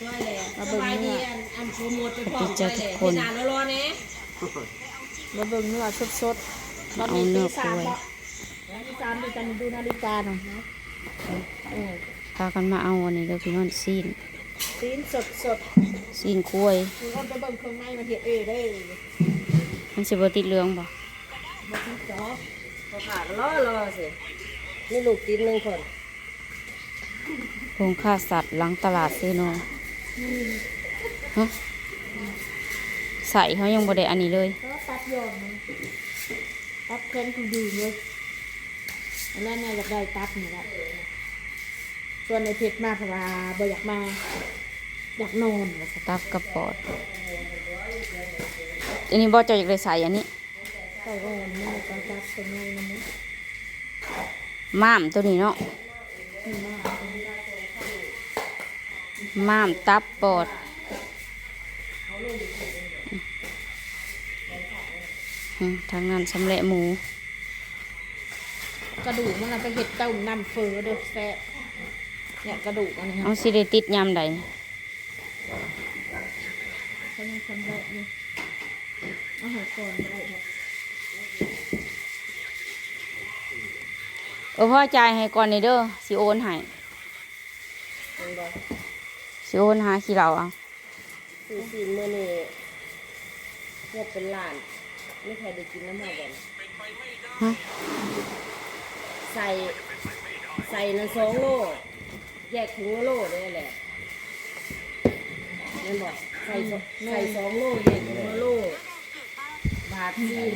จ้อยเลยสบายดีอันอันโปรโมทไปพร้อมเจจ้ออยทุเลกยคนนานแล้วรอเนี้ยมาเบิ่งเนื้อสดๆตอนเอานี้เนื้ตีอสามกล้วยแล้วตีสามดูกันดูนาฬิกาหน่อยนะเออพากันมาเอาอันนี้เด้อพี่น้องซีนตีนสดสดซีนกล้วยๆคือเอาไปเบิ่งเครื่องในมันเห็ดเอได้มันสิบ่ติดเหลืองบ่บ่ที่จอพอขาดรอรอสินี่ลูกติดหนึ่งคนโรงฆ่าสัตว์หลังตลาดเซโนฮะ ใส่เขายังบ่ได้อันนี้เลยก็ตัดยอดมันตัดแข็งคือดีเลยอันนั้นเนี่ยอยากได้ตัดนี่แหละส่วนในเพชรมากเพราะว่าบ่อยากมา อยากนอนว่าซั่นตับกระปอด อันนี้บ่เจะอยากได้ใส่อันนี้ใส่อ่อนนี่ก็ตัดเป็นไงนะมั้ยม้ามตัวนี้เนาะนี่ มากม้ามตับปอดอืมทางนั้นสำเร็จหมู กระดูกมันเอาไปเห็ดเต้าน้ำเฟอเด้อแซ่บเนี่ยกระดูกอันนี้คเอารับสิได้ติดยามใดเขายังทำได้อยู่เอาใหาก่อนก็ได้ครับเออพ่อจ่ายให้ก่อนนี่เด้อสิโอนให้ สิโอนหาขี้เราเอาซื้อซีนเมื่อนี่เงียบเป็นล้านไม่ใครได้กินน้ำมันกันฮะใส่ใส่นั่นสองโลแยกถุงละโลเลยแหละนั่นบอกใส่สองใส่สองโลแยกถุงละโลบาทซีน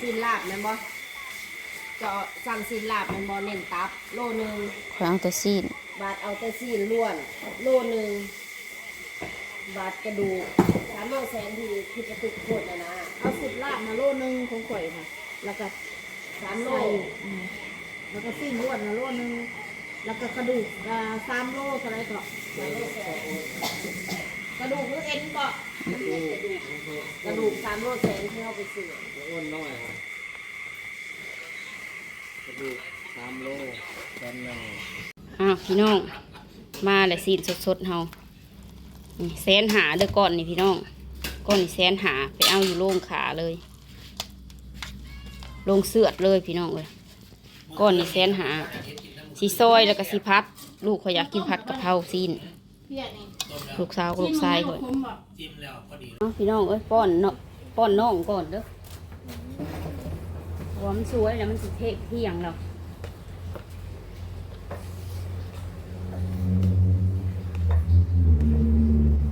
ซีนลาบแม่นบ่จะสั่งซีนลาบแม่นบ่เน้นตับ โลหนึ่งขอยเอาแต่ซีน บาทเอาแต่ซีนล้วน โลหนึ่ง บาทกระดูกสามโลแสนที่คือกระตุกโคตรนะนะเอาสุดลาบมาโลนึงของข่อยค่ะ แล้วก็สามโลใส่อืมแล้วก็สิ้นล้วนมาโลนึง แล้วก็กระดูกอ่าสามโลเท่าไรก็สามโลแสนกระดูกหรือเอ็นก็กระดูกสามโลแสนที่เอาไปซื้ออ้วนน้อยครับกระดูกสามโลแสนหนึ่ง อ้าวพี่น้อง มาเลยซีนสดๆเฮาแสนหาเด้อก่อนนี่พี่น้องก้อนนี่แสนหาไปเอาอยู่โรงขาเลยโรงเสือดเลยพี่น้องเลยก้อนนี่แสนหาสีซอยแล้วก็สีพัด ลูกขอยากกินผัดกะเพราซีนลูกสาวลูกชายก่อนคุ้มบ่จิ้มแล้วพอดีเอาพี่น้องเอ้ยป้อนเนาะป้อนน้องก่อนเด้อเพราะว่ามสวยแล้วมันสิเทกเที่ยงแล้ว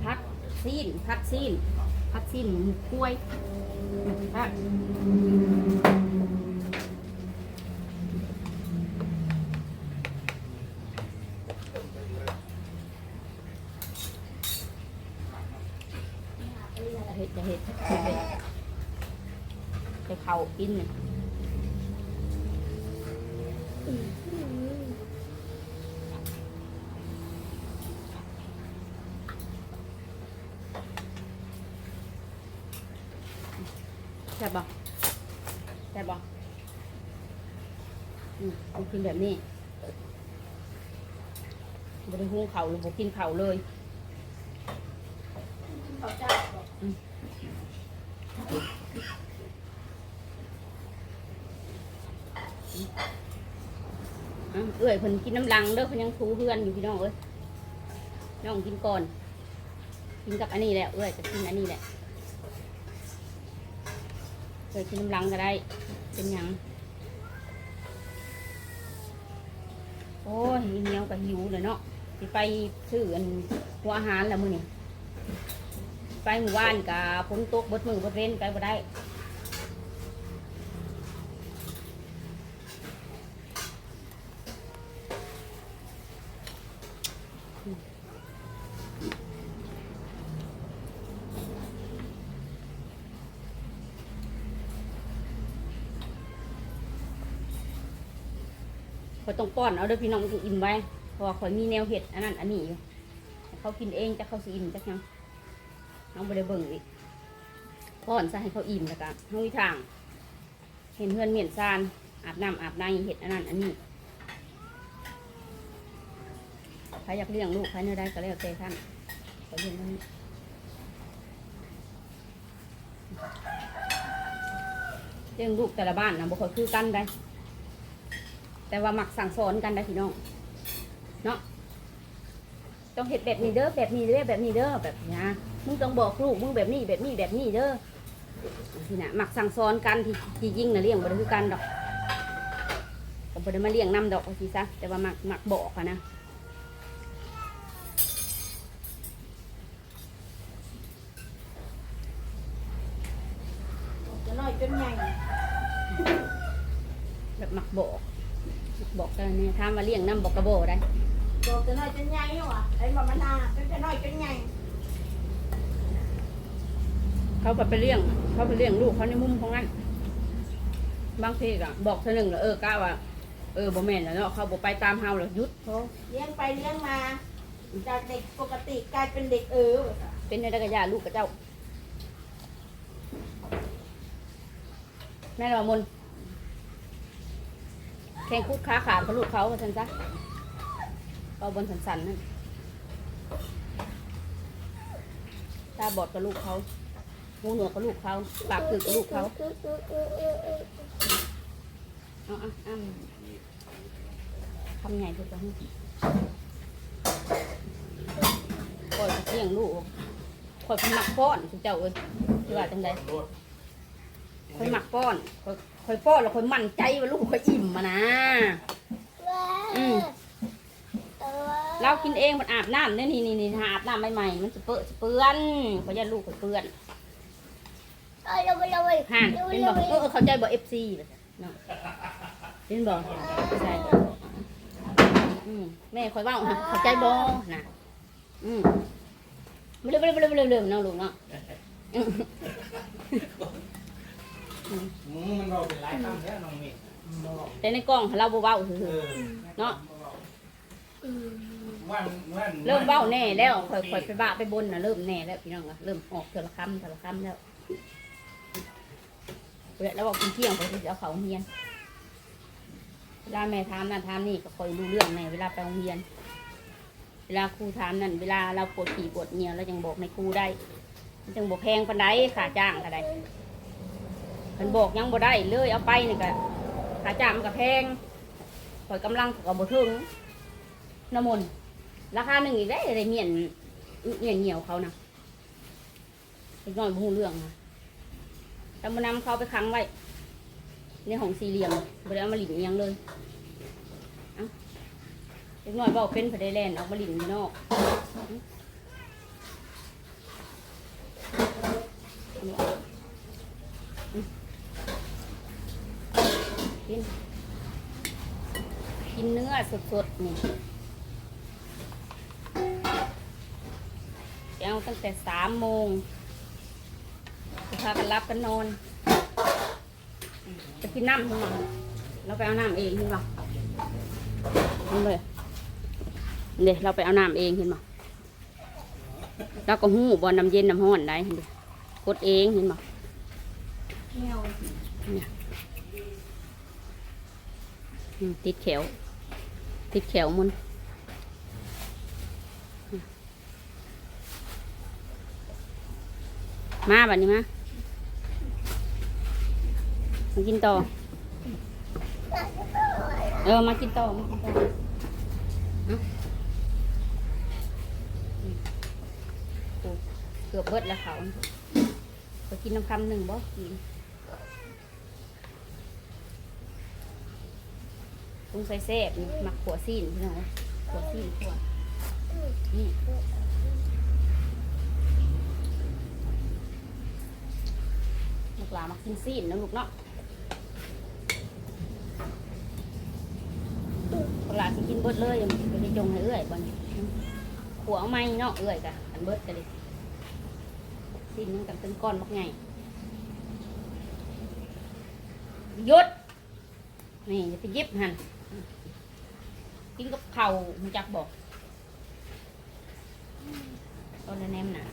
พัด ซีนพัดซีนพัดซีนหมูกล้วยพัดจะเห็ดจะเห็ดจะเห็ดไปเข่ากินเนี่ย แซ่บบ่แซ่บบ่อืมเอากินแบบนี้บริหุงเขาวหรือบ่กินเขาวเลยเขาจ้าบ่อะเอ้ยเพิ่นกินน้ำลังเด้อเพิ่นยังทูเพื่อนอยู่พี่น้องเอ้ยน้องกินก่อน กินกับอันนี้แหละเอ้ยจะกินอันนี้แหละ เอ้ยกินน้ำลังก็ได้ เป็นหยัง โอ้ยเหนียวกับหิวเลยเนาะสิไปซื้ออันหัวอาหารแล้วมื้อนี้ไปหมู่บ้านกับฝนตกบดมือบดเว้นไปบ่ได้ ข่อยต้องป้อนเอาเด้อพี่น้องถึงอิ่มไว้เพราะว่าข่อยมีแนวเห็ดอันนั้นอันนี้อยู่เขากินเองจะเขาสิอิ่มจักยังน้องไปได้เบิ่งอีกป้อนซะให้เขาอิ่มแล้วกันห้องทาง เห็นเพื่อนเมียนซานอาบน้ำอาบน้ำเห็ดอันนั้นอันนี้ใครอยากเลี้ยงลูกใครเนื้อได้ก็แล้วแต่ท่านก็เลี้ยงมันเลี้ยงลูกแต่ละบ้านนะบ่ค่อยคือกันได้ แต่ว่าหมักสั่งสอนกันนะพี่น้องเนาะต้องเห็ดแบบนี้เด้อแบบนี้เด้อแบบนี้เด้อแบบนี้นะมึงต้องบอกลูกมึงแบบนี้แบบนี้แบบนี้เด้อที่น่ะหมักสั่งสอนกันที่ที่จริงนะเลี้ยงบ่ได้คือกันดอกก็บ่ได้มาเลี้ยงนำดอกว่าสิซะแต่ว่าหมักหมักบอกอะนะามว่าเลี้ยงนำบอกกระโบได้บอกจะน้อยจนใหญ่ว่ะไอ้มามันนาเป็นจะน้อยจนใหญ่เขาก็ไปเลี้ยง เขาไปเลี้ยงลูกเขาในมุมของนั้นบางทีก็บอกเธอหนึ่งแล้วเออกล้าว่าเออบ่แม่นแล้วเนาะเขาบ่ไปตามเฮาแล้วหยุดเขาเลี้ยงไปเลี้ยงมา จากเด็กปกติกลายเป็นเด็กเออว่ะค่ะเป็นในกระยาลูกกับเจ้าแม่นว่ามนแข่ งคุกขาขาดกับลูกเขาว่าฉันซะเอาบนสันสันๆนั่นตาบอดกับลูกเขาหูหนวกกับลูกเขาปากคือกับลูกเขาเอาอะอ้ำทำไงทุกคนคอยเลี้ยงลูกคอยเป็นหมักป้อนทุกเจ้าเอ้ยที่ว่าจังไดคอยหมักป้อนคอย คอยป้อนแล้วคอยมั่นใจว่าลูกคอยอิ่มมานะอืมเรากินเองมันอาบน้ำเนี่ยนี่นี่นี่หาอาบน้ำใหม่ๆมันจะเปื้อนจะเปื้อนขอยาลูกคอยเปื้อนห่านเป็นบอกเออเข้าใจบอกเอฟซีเลยเนาะเป็นบอกใช่อืมแม่คอยเว่านะเข้าใจบอนะอืมเร็วเร็วเร็วเร็วเร็วเนาะลูกเนาะ อืมอืมมันเราเป็นหลายคำแล้วน้องเมย์มันบอกแต่ในกล้องเราบ่เว้าซื่เอออๆเนาะวันวันเริ่มเว้าแน่แล้วค่อยๆไปบ้าไปบนน่ะเริ่มแน่แล้วพี่น้องอะเริ่มออกเทอละคำเทอละคำแล้วแล้วบอกกินเที่ยงไปสิเอาเขาโรงเรียนเวลาแม่ถามนั่นถามนี่ก็คอยรู้เรื่องแน่เวลาไปโรงเรียน เวลาครูถามนั่นเวลาเราปวดขี่ปวดเหนียวเรายังบอกในครูได้มันจังบอกแพงปันไดค่าจ้างก็ได้ มันบอกยังบ่ได้เลยเอาไปนี่ก็ค่าจางมันก็แพงคอยกำลังก็บ่ถึงน้ำมนต์ราคาหนึ่งอีกได้อะไรเมียนเมียนเหนียวเขานะเล็กน้อยบ่ฮู้เรื่องนะแต่มานำเขาไปค้างไว้ในห้องสี่เหลี่ยมบ่ได้เอามาหลินอิหยังเลยเอ้าเล็กน้อยบอกเป็นพอได้แลนออกมาหลินอยู่นอก อ กิน กินเนื้อสดๆนี่เอาตั้งแต่สามโมงจะพากันรับกันนอน จะกินน้ำใช่ไหมเราไปเอาน้ำเองเห็นปะเห็นเลยเดี๋ยวเราไปเอาน้ำเองเห็นปะแล้วก็หูบอลน้ำเย็นน้ำห้อนได้เห็นดิกดเองเห็นปะแมวอืม ติดแขว ติดแขวมันมาแบัดนี้มามากินต่อ เออ มากินต่อ มากินต่อเอาอืมโอ้เกือบเบิดแล้วเขาไปกินน้ำคำหนึ่งบ่กิน ปรุงใส่แซ่บหมักขัวซีนพี่น้องขัวซีนขัวนี่ลูกหลามากินซีนนะลูกเนาะลูกหลาสิกินเบิดเลยไปได้จงให้เอื้อยก่อนขัวเอาไม้เนาะเอื้อยกะอันเบิดกันเลยซีนมันกันเป็นก้อนบักไงยุดนี่อย่าไปยิบหัน กินกับเข่าวมันจักบอกตอนแนมหนา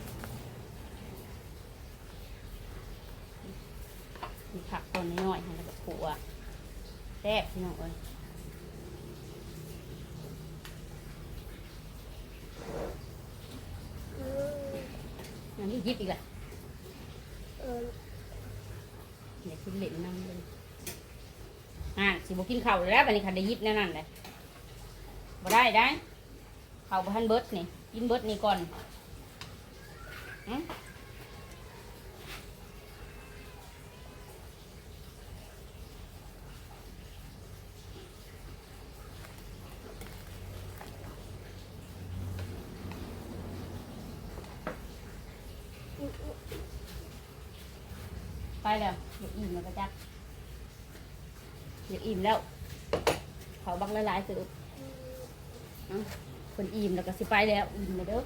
มีผักตอนน้อยๆให้แล้วก็ขัวแซ่บพี่น้องเอ้ยอันนี้ยิบอีกแหละเออเดี๋ยวกินเหล็กน้ำเลย อ่าสิบกินข้าวแล้วบัดนี้ค่ะได้ยิบแน่นั่นเลยบ่ได้ได้ข้าวบันเบิร์ดนี่กินเบิร์ดนี่ก่อนอืมไปแล้วเดี๋ยวอิ่มแล้วก็จัก เดี๋ยวอิ่มแล้วเขาบังละลายสืบเอ้าคนอิ่มแล้วก็สิไปแล้วอิ่มเลยเด้อ